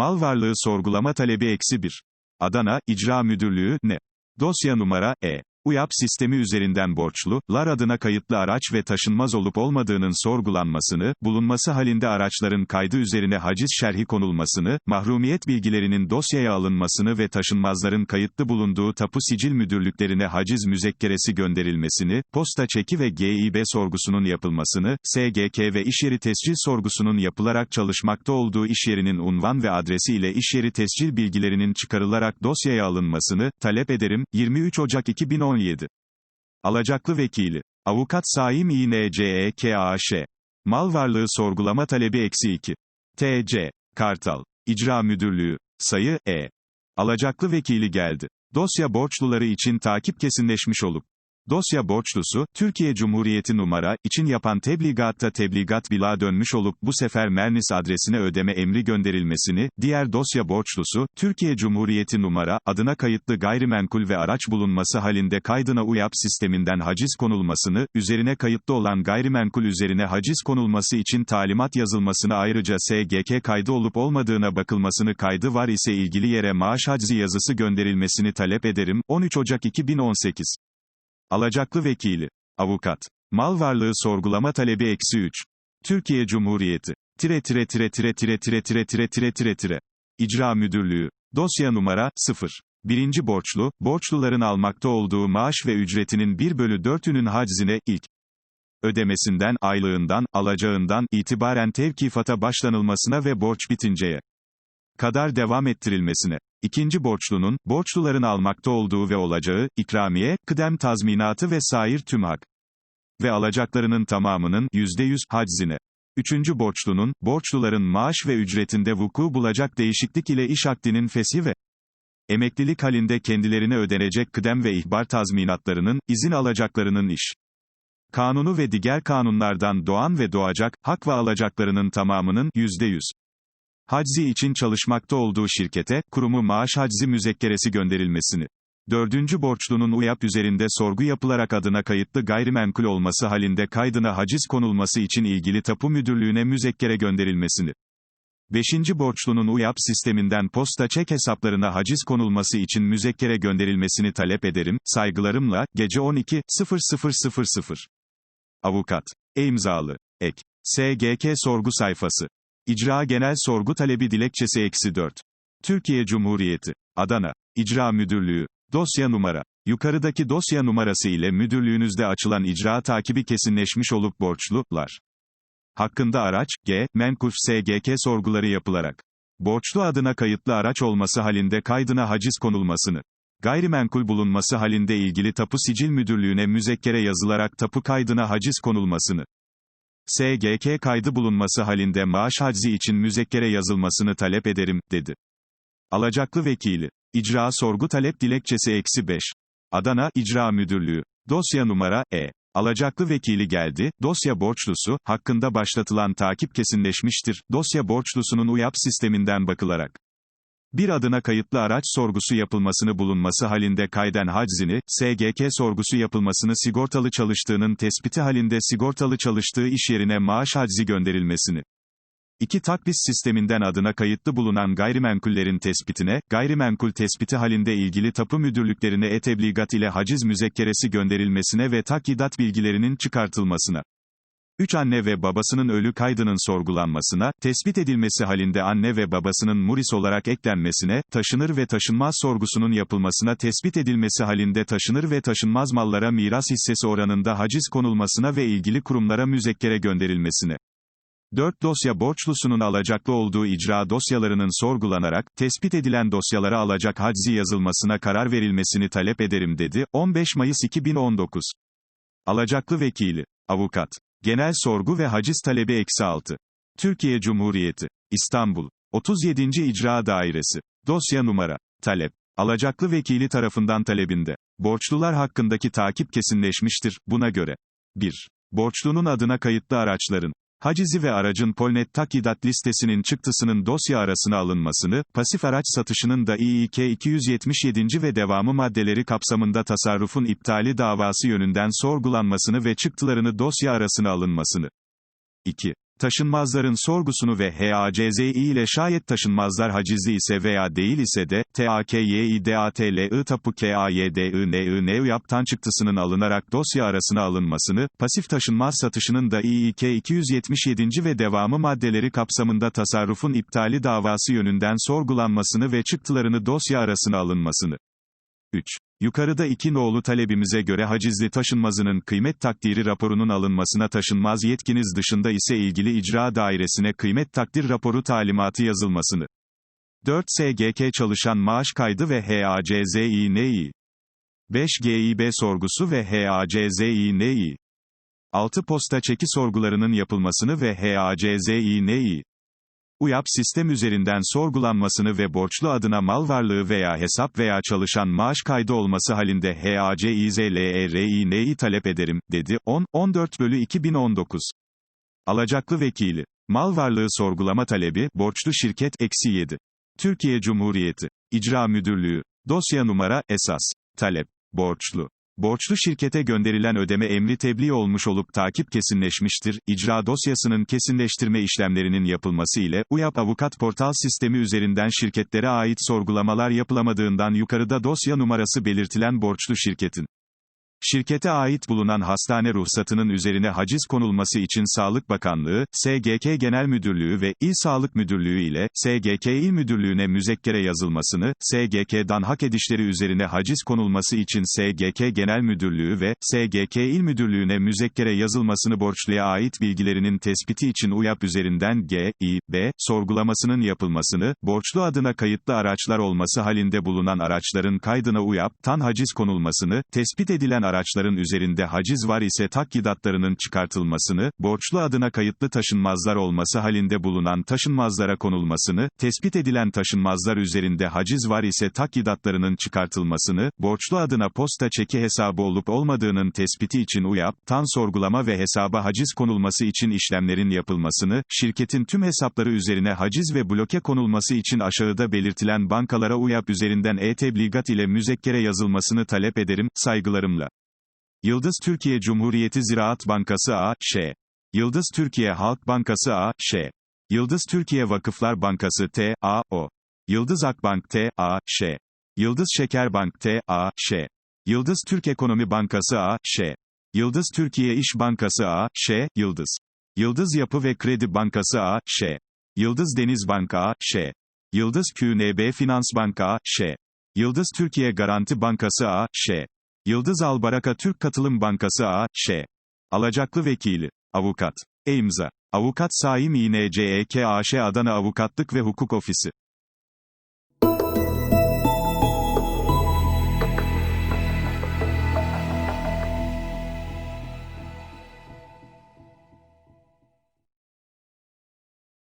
Mal varlığı sorgulama talebi eksi 1. Adana, İcra Müdürlüğü, ne? Dosya numara, E. UYAP sistemi üzerinden borçlu, lar adına kayıtlı araç ve taşınmaz olup olmadığının sorgulanmasını, bulunması halinde araçların kaydı üzerine haciz şerhi konulmasını, mahrumiyet bilgilerinin dosyaya alınmasını ve taşınmazların kayıtlı bulunduğu tapu sicil müdürlüklerine haciz müzekkeresi gönderilmesini, posta çeki ve GİB sorgusunun yapılmasını, SGK ve işyeri tescil sorgusunun yapılarak çalışmakta olduğu işyerinin unvan ve adresi ile işyeri tescil bilgilerinin çıkarılarak dosyaya alınmasını, talep ederim, 23 Ocak 2017 Alacaklı Vekili. Avukat Saim İNCEKAŞ. Mal varlığı sorgulama talebi eksi 2. TC. Kartal. İcra Müdürlüğü. Sayı, E. Alacaklı Vekili geldi. Dosya borçluları için takip kesinleşmiş olup. Dosya borçlusu, Türkiye Cumhuriyeti numara, için yapan tebligatta tebligat bila dönmüş olup bu sefer Mernis adresine ödeme emri gönderilmesini, diğer dosya borçlusu, Türkiye Cumhuriyeti numara, adına kayıtlı gayrimenkul ve araç bulunması halinde kaydına UYAP sisteminden haciz konulmasını, üzerine kayıtlı olan gayrimenkul üzerine haciz konulması için talimat yazılmasını ayrıca SGK kaydı olup olmadığına bakılmasını kaydı var ise ilgili yere maaş haczi yazısı gönderilmesini talep ederim, 13 Ocak 2018 Alacaklı Vekili. Avukat. Mal varlığı sorgulama talebi eksi 3. Türkiye Cumhuriyeti. Tire tire tire tire tire tire tire tire tire tire tire. İcra Müdürlüğü. Dosya numara, 0. Birinci borçlu, borçluların almakta olduğu maaş ve ücretinin 1 bölü 4'ünün haczine, ilk ödemesinden, aylığından, alacağından, itibaren tevkifata başlanılmasına ve borç bitinceye kadar devam ettirilmesine. İkinci borçlunun, borçluların almakta olduğu ve olacağı, ikramiye, kıdem tazminatı ve sair tüm hak ve alacaklarının tamamının, %100, haczine. Üçüncü borçlunun, borçluların maaş ve ücretinde vuku bulacak değişiklik ile iş akdinin feshi ve emeklilik halinde kendilerine ödenecek kıdem ve ihbar tazminatlarının, izin alacaklarının iş kanunu ve diğer kanunlardan doğan ve doğacak, hak ve alacaklarının tamamının, %100 haczi için çalışmakta olduğu şirkete, kurumu maaş haczi müzekkeresi gönderilmesini. Dördüncü borçlunun UYAP üzerinde sorgu yapılarak adına kayıtlı gayrimenkul olması halinde kaydına haciz konulması için ilgili tapu müdürlüğüne müzekkere gönderilmesini. Beşinci borçlunun UYAP sisteminden posta çek hesaplarına haciz konulması için müzekkere gönderilmesini talep ederim, saygılarımla, gece 12.0000. Avukat. E imzalı. Ek. SGK sorgu sayfası. İcra Genel Sorgu Talebi Dilekçesi Eksi 4. Türkiye Cumhuriyeti. Adana. İcra Müdürlüğü. Dosya numara. Yukarıdaki dosya numarası ile müdürlüğünüzde açılan icra takibi kesinleşmiş olup borçlular hakkında araç, G, menkul SGK sorguları yapılarak borçlu adına kayıtlı araç olması halinde kaydına haciz konulmasını gayrimenkul bulunması halinde ilgili tapu sicil müdürlüğüne müzekkere yazılarak tapu kaydına haciz konulmasını SGK kaydı bulunması halinde maaş haczi için müzekkere yazılmasını talep ederim, dedi. Alacaklı Vekili. İcra Sorgu Talep Dilekçesi Eksi 5. Adana, İcra Müdürlüğü. Dosya numara, E. Alacaklı vekili geldi, dosya borçlusu, hakkında başlatılan takip kesinleşmiştir, dosya borçlusunun UYAP sisteminden bakılarak. Bir adına kayıtlı araç sorgusu yapılmasını bulunması halinde kayden haczini, SGK sorgusu yapılmasını sigortalı çalıştığının tespiti halinde sigortalı çalıştığı iş yerine maaş haczi gönderilmesini. İki takvis sisteminden adına kayıtlı bulunan gayrimenkullerin tespitine, gayrimenkul tespiti halinde ilgili tapu müdürlüklerine e-tebligat ile haciz müzekkeresi gönderilmesine ve takidat bilgilerinin çıkartılmasına. 3 anne ve babasının ölü kaydının sorgulanmasına, tespit edilmesi halinde anne ve babasının muris olarak eklenmesine, taşınır ve taşınmaz sorgusunun yapılmasına tespit edilmesi halinde taşınır ve taşınmaz mallara miras hissesi oranında haciz konulmasına ve ilgili kurumlara müzekkere gönderilmesine. 4 dosya borçlusunun alacaklı olduğu icra dosyalarının sorgulanarak, tespit edilen dosyalara alacak haczi yazılmasına karar verilmesini talep ederim dedi, 15 Mayıs 2019. Alacaklı Vekili. Avukat. Genel sorgu ve haciz talebi eksi 6. Türkiye Cumhuriyeti. İstanbul. 37. İcra Dairesi. Dosya numara. Talep. Alacaklı vekili tarafından talebinde. Borçlular hakkındaki takip kesinleşmiştir, buna göre. 1. Borçlunun adına kayıtlı araçların, hacizi ve aracın Polnet takidat listesinin çıktısının dosya arasına alınmasını, pasif araç satışının da İİK 277. ve devamı maddeleri kapsamında tasarrufun iptali davası yönünden sorgulanmasını ve çıktılarını dosya arasına alınmasını. 2. taşınmazların sorgusunu ve HACZI ile şayet taşınmazlar hacizli ise veya değil ise de, TAKYİDATLI tapu KAYDINI yaptan çıktısının alınarak dosya arasına alınmasını, pasif taşınmaz satışının da İİK 277. ve devamı maddeleri kapsamında tasarrufun iptali davası yönünden sorgulanmasını ve çıktılarını dosya arasına alınmasını. 3. Yukarıda iki nolu talebimize göre hacizli taşınmazının kıymet takdiri raporunun alınmasına taşınmaz yetkiniz dışında ise ilgili icra dairesine kıymet takdir raporu talimatı yazılmasını. 4 SGK çalışan maaş kaydı ve HACZİNİ. 5 GİB sorgusu ve HACZİNİ. 6 posta çeki sorgularının yapılmasını ve HACZİNİ. UYAP sistem üzerinden sorgulanmasını ve borçlu adına mal varlığı veya hesap veya çalışan maaş kaydı olması halinde HACİZLERİN'i talep ederim, dedi, 10, 14 bölü 2019. Alacaklı vekili. Mal varlığı sorgulama talebi, borçlu şirket, eksi 7. Türkiye Cumhuriyeti. İcra Müdürlüğü. Dosya numara, esas. Talep. Borçlu. Borçlu şirkete gönderilen ödeme emri tebliğ olmuş olup takip kesinleşmiştir. İcra dosyasının kesinleştirme işlemlerinin yapılması ile, UYAP avukat portal sistemi üzerinden şirketlere ait sorgulamalar yapılamadığından yukarıda dosya numarası belirtilen borçlu şirketin, Şirkete ait bulunan hastane ruhsatının üzerine haciz konulması için Sağlık Bakanlığı, SGK Genel Müdürlüğü ve İl Sağlık Müdürlüğü ile SGK İl Müdürlüğü'ne müzekkere yazılmasını, SGK'dan hak edişleri üzerine haciz konulması için SGK Genel Müdürlüğü ve SGK İl Müdürlüğü'ne müzekkere yazılmasını borçluya ait bilgilerinin tespiti için UYAP üzerinden G, İ, B, sorgulamasının yapılmasını, borçlu adına kayıtlı araçlar olması halinde bulunan araçların kaydına UYAP, tan haciz konulmasını, tespit edilen araçların üzerinde haciz var ise takyidatlarının çıkartılmasını, borçlu adına kayıtlı taşınmazlar olması halinde bulunan taşınmazlara konulmasını, tespit edilen taşınmazlar üzerinde haciz var ise takyidatlarının çıkartılmasını, borçlu adına posta çeki hesabı olup olmadığının tespiti için UYAP, tan sorgulama ve hesaba haciz konulması için işlemlerin yapılmasını, şirketin tüm hesapları üzerine haciz ve bloke konulması için aşağıda belirtilen bankalara UYAP üzerinden e-tebligat ile müzekkere yazılmasını talep ederim, saygılarımla. Yıldız Türkiye Cumhuriyeti Ziraat Bankası A.Ş. Yıldız Türkiye Halk Bankası A.Ş. Yıldız Türkiye Vakıflar Bankası T.A.O. Yıldız Akbank T.A.Ş. Yıldız Şekerbank T.A.Ş. Yıldız Türk Ekonomi Bankası A.Ş. Yıldız Türkiye İş Bankası A.Ş. Yıldız. Yıldız Yapı ve Kredi Bankası A.Ş. Yıldız Deniz Bank A.Ş. Yıldız QNB Finans Bank A.Ş. Yıldız Türkiye Garanti Bankası A.Ş. Yıldız Albaraka Türk Katılım Bankası A.Ş. Alacaklı Vekili. Avukat. E imza. Avukat Saim İNCEK AŞ Adana Avukatlık ve Hukuk Ofisi.